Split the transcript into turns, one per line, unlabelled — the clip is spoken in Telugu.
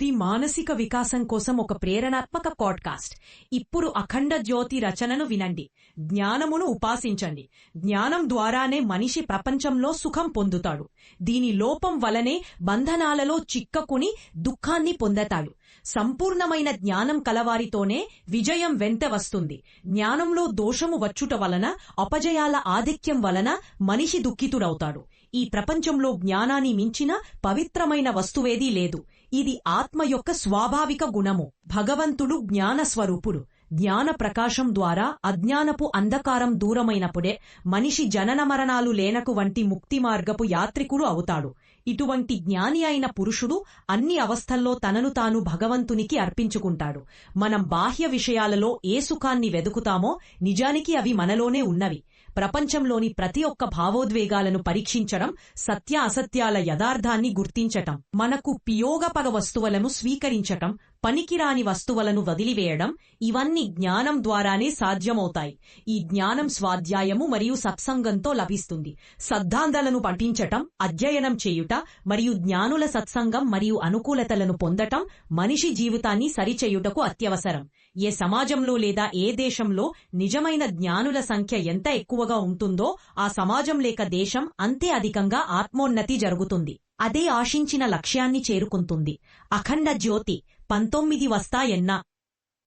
ఇది మానసిక వికాసం కోసం ఒక ప్రేరణాత్మక పాడ్కాస్ట్. ఇప్పుడు అఖండ జ్యోతి రచనను వినండి. జ్ఞానమును ఉపాసించండి. జ్ఞానం ద్వారానే మనిషి ప్రపంచంలో సుఖం పొందుతాడు. దీని లోపం వలనే బంధనాలలో చిక్కకుని దుఃఖాన్ని పొందతాడు. సంపూర్ణమైన జ్ఞానం కలవారితోనే విజయం వెంట వస్తుంది. జ్ఞానంలో దోషము వచ్చుట వలన అపజయాల ఆధిక్యం వలన మనిషి దుఃఖితుడవుతాడు. ఈ ప్రపంచంలో జ్ఞానాన్ని మించిన పవిత్రమైన వస్తువేదీ లేదు. ఇది ఆత్మ యొక్క స్వాభావిక గుణము. భగవంతుడు జ్ఞాన స్వరూపుడు జ్ఞాన ప్రకాశం ద్వారా అజ్ఞానపు అంధకారం దూరమైనప్పుడే మనిషి జనన మరణాలు లేనకు వంటి ముక్తి మార్గపు యాత్రికుడు అవుతాడు. ఇటువంటి జ్ఞాని అయిన పురుషుడు అన్ని అవస్థల్లో తనను తాను భగవంతునికి అర్పించుకుంటాడు. మనం బాహ్య విషయాలలో ఏ సుఖాన్ని వెదుకుతామో నిజానికి అవి మనలోనే ఉన్నవి. ప్రపంచంలోని ప్రతి ఒక్క భావోద్వేగాలను పరీక్షించడం సత్య అసత్యాల యథార్థాన్ని గుర్తించటం మనకు పియోగపగ వస్తువులను స్వీకరించటం పనికిరాని వస్తువులను వదిలివేయడం ఇవన్నీ జ్ఞానం ద్వారానే సాధ్యమవుతాయి. ఈ జ్ఞానం స్వాధ్యాయము మరియు సత్సంగంతో లభిస్తుంది. సద్ధాంతాలను పఠించటం అధ్యయనం చేయుట మరియు జ్ఞానుల సత్సంగం మరియు అనుకూలతలను పొందటం మనిషి జీవితాన్ని సరిచేయుటకు అత్యవసరం. ఏ సమాజంలో లేదా ఏ దేశంలో నిజమైన జ్ఞానుల సంఖ్య ఎంత ఎక్కువగా ఉంటుందో ఆ సమాజం లేక దేశం అంతే అధికంగా ఆత్మోన్నతి జరుగుతుంది. అదే ఆశించిన లక్ష్యాన్ని చేరుకుంటుంది. అఖండ జ్యోతి పంతొమ్మిది వస్తాయన్నా